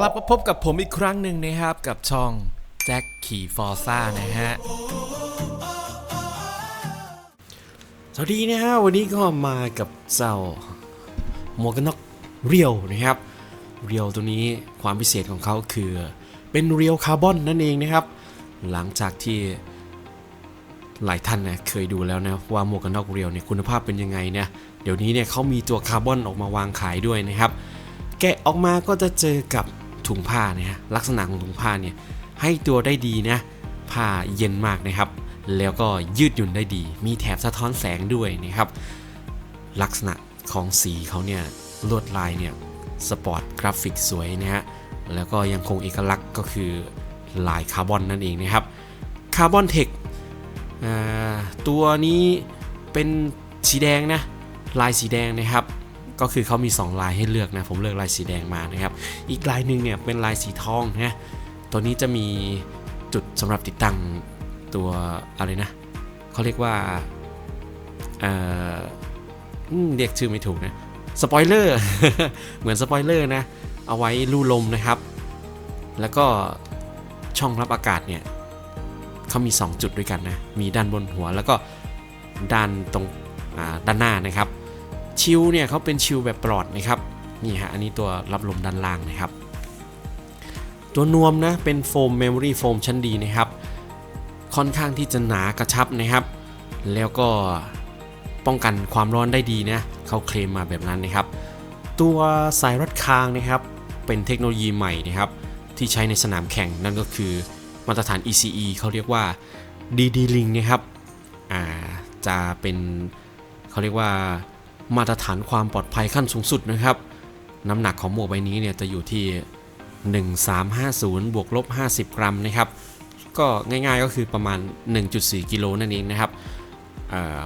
กลับมาพบกับผมอีกครั้งหนึ่งนะครับ กับช่องแจ็คขี่ฟอร์ซ่านะฮะ สวัสดีนะฮะ วันนี้ก็มากับเจ้าหมวกกันน็อกเรียวนะครับ เรียวตัวนี้ความพิเศษของเขาคือเป็นเรียวคาร์บอนนั่นเองนะครับ หลังจากที่หลายท่านนะเคยดูแล้วนะว่าหมวกกันน็อกเรียวเนี่ยคุณภาพเป็นยังไงเนี่ยเดี๋ยวนี้เนี่ยเขามีตัวคาร์บอนออกมาวางขายด้วยนะครับ แกะออกมาก็จะเจอกับ ถุงผ้านะฮะลักษณะของถุงผ้าเนี่ยให้ตัวได้ดีนะผ้าเย็นมากนะครับ แล้วก็ยืดหยุ่นได้ดี มีแถบสะท้อนแสงด้วยนะครับ ลักษณะของสีเขาเนี่ยลวดลายเนี่ยสปอร์ตกราฟิกสวยนะฮะแล้วก็ยังคงเอกลักษณ์ก็คือลายคาร์บอนนั่นเองนะครับคาร์บอนเทคตัวนี้เป็นสีแดงนะลายสีแดงนะครับ ก็คือเขามี 2 ลายให้เลือกนะ ผมเลือกลายสีแดงมานะครับ อีกลายหนึ่งเนี่ยเป็นลายสีทองนะ ตัวนี้จะมีจุดสำหรับติดตั้งตัวอะไรนะเขาเรียกว่าเออเรียกชื่อไม่ถูกนะ สปอยเลอร์ เหมือนสปอยเลอร์นะ เอาไว้ลู่ลมนะครับ แล้วก็ช่องรับอากาศเนี่ยเขามี 2 จุดด้วยกันนะ มีด้านบนหัวแล้วก็ด้านตรงด้านหน้านะครับ ชิลเนี่ยเขาเป็นชิลแบบปลอดนะครับนี่ฮะอันนี้ตัวรับลมด้านล่างนะครับ ตัวนวมนะเป็นโฟมเมมโมรี่โฟมชั้นดีนะครับ ค่อนข้างที่จะหนากระชับนะครับ แล้วก็ป้องกันความร้อนได้ดีนะเขาเคลมมาแบบนั้นนะครับ ตัวสายรัดคางนะครับ เป็นเทคโนโลยีใหม่นะครับที่ใช้ในสนามแข่งนั่นก็คือมาตรฐาน ECE เขาเรียกว่า DD Link นะครับจะเป็นเขาเรียกว่า มาตรฐานความปลอดภัยขั้นสูงสุดนะครับ น้ำหนักของหมวกใบนี้เนี่ยจะอยู่ที่ 1350 บวกลบ 50 กรัมนะครับ ก็ง่ายๆก็คือประมาณ 1.4 กิโลนั่นเองนะครับ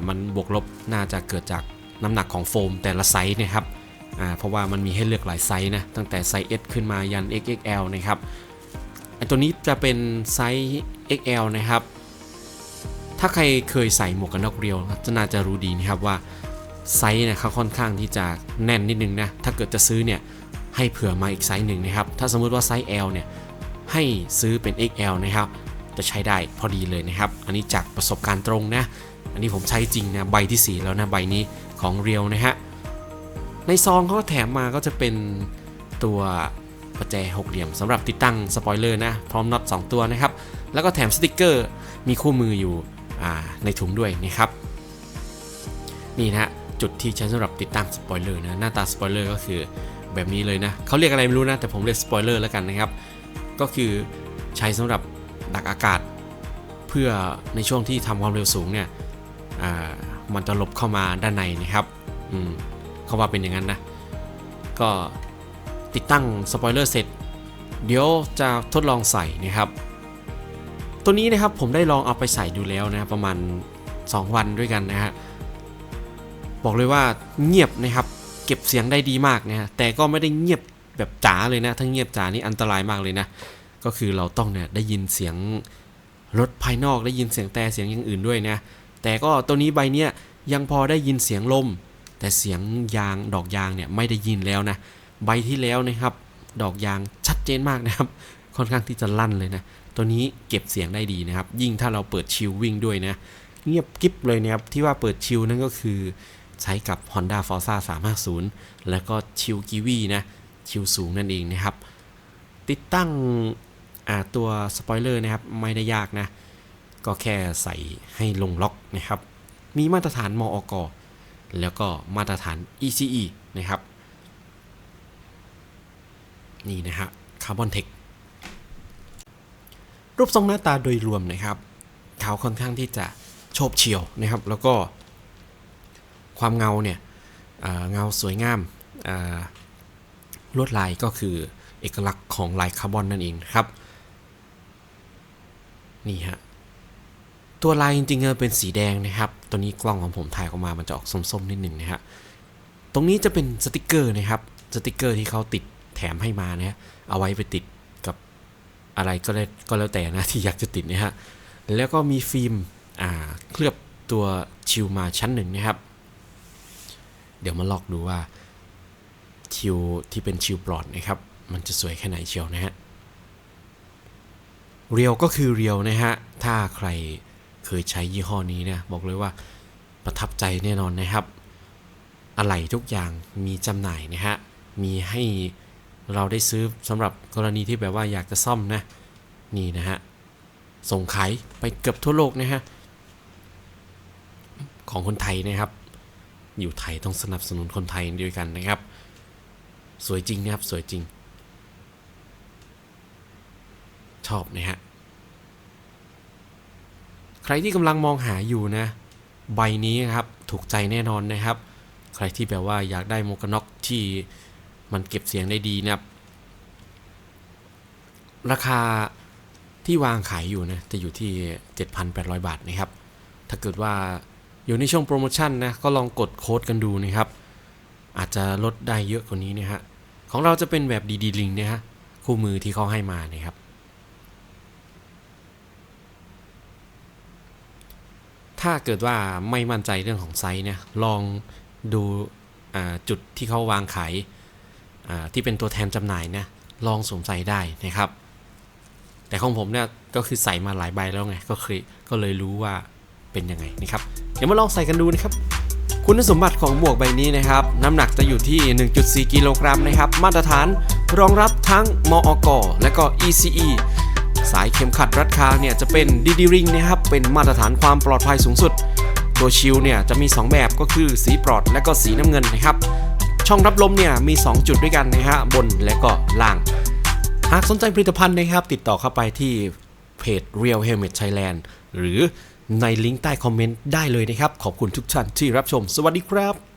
มันบวกลบน่าจะเกิดจากน้ำหนักของโฟมแต่ละไซส์นะครับเพราะว่ามันมีให้เลือกหลายไซส์นะ ตั้งแต่ไซส์ S ขึ้นมายัน XXL นะครับไอตัวนี้จะเป็นไซส์ XL นะครับ ถ้าใครเคยใส่หมวกกันน็อกเรียวจะน่าจะรู้ดีนะครับว่า ไซส์เนี่ยเขาค่อนข้างที่จะแน่นนิดนึงนะ ถ้าเกิดจะซื้อเนี่ยให้เผื่อมาอีกไซส์หนึ่งนะครับ ถ้าสมมุติว่าไซส์ L เนี่ยให้ซื้อเป็น XL นะครับ จะใช้ได้พอดีเลยนะครับ อันนี้จากประสบการณ์ตรงนะ อันนี้ผมใช้จริงนะใบที่ 4 แล้วนะใบนี้ของเรียวนะฮะ ในซองเขาก็แถมมาก็จะเป็นตัวประแจหกเหลี่ยมสำหรับติดตั้งสปอยเลอร์นะพร้อมน็อต2ตัวนะครับ แล้วก็แถมสติกเกอร์มีคู่มืออยู่ในถุงด้วยนะครับ นี่นะฮะ จุดที่ใช้สำหรับติดตั้งสปอยเลอร์นะหน้าตาสปอยเลอร์ก็คือแบบนี้เลยนะเขาเรียกอะไรไม่รู้นะ แต่ผมเรียกสปอยเลอร์แล้วกันนะครับ ก็คือใช้สำหรับดักอากาศ เพื่อในช่วงที่ทำความเร็วสูงเนี่ยมันจะหลบเข้ามาด้านในนะครับอืมเขาว่าเป็นอย่างนั้นนะ ก็ติดตั้งสปอยเลอร์เสร็จ เดี๋ยวจะทดลองใส่นะครับ ตัวนี้นะครับผมได้ลองเอาไปใส่ดูแล้วนะประมาณ 2 วันด้วยกันนะฮะ บอกเลยว่าเงียบนะครับ เก็บเสียงได้ดีมากนะฮะแต่ก็ไม่ได้เงียบแบบจ๋าเลยนะถ้าเงียบจ๋านี่อันตรายมากเลยนะ ก็คือเราต้องเนี่ยได้ยินเสียงรถภายนอกได้ยินเสียงแต่เสียงอย่างอื่นด้วยนะ แต่ก็ตัวนี้ใบเนี้ยยังพอได้ยินเสียงลม แต่เสียงยางดอกยางเนี่ยไม่ได้ยินแล้วนะ ใบที่แล้วนะครับ ดอกยางชัดเจนมากนะครับ ค่อนข้างที่จะลั่นเลยนะ ตัวนี้เก็บเสียงได้ดีนะครับ ยิ่งถ้าเราเปิดชิลวิ่งด้วยนะ เงียบกิ๊บเลยนะครับที่ว่าเปิดชิลนั่นก็คือ ใช้กับ Honda Forza 350 แล้วก็ชิลกิวีนะชิลสูงนั่นเองนะครับ ติดตั้งตัวสปอยเลอร์นะครับไม่ได้ยากนะ ก็แค่ใส่ให้ลงล็อกนะครับ มีมาตรฐานมอกแล้วก็มาตรฐาน ECE นะครับ นี่นะฮะคาร์บอนเทครูปทรงหน้าตาโดยรวมนะครับ เขาค่อนข้างที่จะโฉบเฉี่ยวนะครับ แล้วก็ ความเงาเนี่ยเงาสวยงามลวดลายก็คือเอกลักษณ์ของลายคาร์บอนนั่นเองครับนี่ฮะตัวลายจริงๆเป็นสีแดงนะครับ ตัวนี้กล้องของผมถ่ายออกมามันจะออกส้มๆนิดหนึ่งนะฮะตรงนี้จะเป็นสติกเกอร์นะครับสติกเกอร์ที่เขาติดแถมให้มานะฮะเอาไว้ไปติดกับอะไรก็ได้ก็แล้วแต่นะที่อยากจะติดนะฮะแล้วก็มีฟิล์มเคลือบตัวชิลมาชั้นหนึ่งนะครับ เดี๋ยวมาลอกดูว่าชิลที่เป็นชิลปลอดนะครับ มันจะสวยแค่ไหนเชียวนะฮะเรียวก็คือเรียวนะฮะ ถ้าใครเคยใช้ยี่ห้อนี้เนี่ยบอกเลยว่าประทับใจแน่นอนนะครับ อะไหล่ทุกอย่างมีจำหน่ายนะฮะ มีให้เราได้ซื้อสำหรับกรณีที่แบบว่าอยากจะซ่อมนะ นี่นะฮะ ส่งขายไปเกือบทั่วโลกนะฮะ ของคนไทยนะครับ อยู่ไทยต้องสนับสนุนคนไทยด้วยกันนะครับ สวยจริงนะครับ สวยจริง ชอบนะฮะ ใครที่กำลังมองหาอยู่นะ ใบนี้ครับ ถูกใจแน่นอนนะครับ ใครที่แบบว่าอยากได้หมกกันน็อกที่มันเก็บเสียงได้ดีนะครับ ราคาที่วางขายอยู่นะ จะอยู่ที่ 7,800 บาทนะครับ ถ้าเกิดว่า อยู่ในช่วงโปรโมชั่นนะก็ลองกดโค้ดกันดูนะครับ อาจจะลดได้เยอะกว่านี้นะฮะของเราจะเป็นแบบดีดีลิงนะฮะคู่มือที่เขาให้มานะครับ ถ้าเกิดว่าไม่มั่นใจเรื่องของไซส์เนี่ยลองดูจุดที่เขาวางขายที่เป็นตัวแทนจำหน่ายนะลองสวมใส่ได้นะครับ แต่ของผมเนี่ยก็คือใส่มาหลายใบแล้วไงก็เคยก็เลยรู้ว่า เป็นยังไงนะครับ เดี๋ยวมาลองใส่กันดูนะครับ คุณสมบัติของหมวกใบนี้นะครับ น้ำหนักจะอยู่ที่ 1.4 กิโลกรัมนะครับ มาตรฐานรองรับทั้งมอก และก็ ECE สายเข็มขัดรัดคางเนี่ยจะเป็น DD Ring นะครับ เป็นมาตรฐานความปลอดภัยสูงสุด ตัวชิลเนี่ยจะมี 2 แบบก็คือสีปลอดและก็สีน้ำเงินนะครับ ช่องรับลมเนี่ยมี 2 จุดด้วยกันนะฮะบนและก็ล่าง หากสนใจผลิตภัณฑ์นะครับ ติดต่อเข้าไปที่เพจ Real Helmet Thailand หรือ ในลิงก์ใต้คอมเมนต์ได้เลยนะครับ ขอบคุณทุกท่านที่รับชม สวัสดีครับ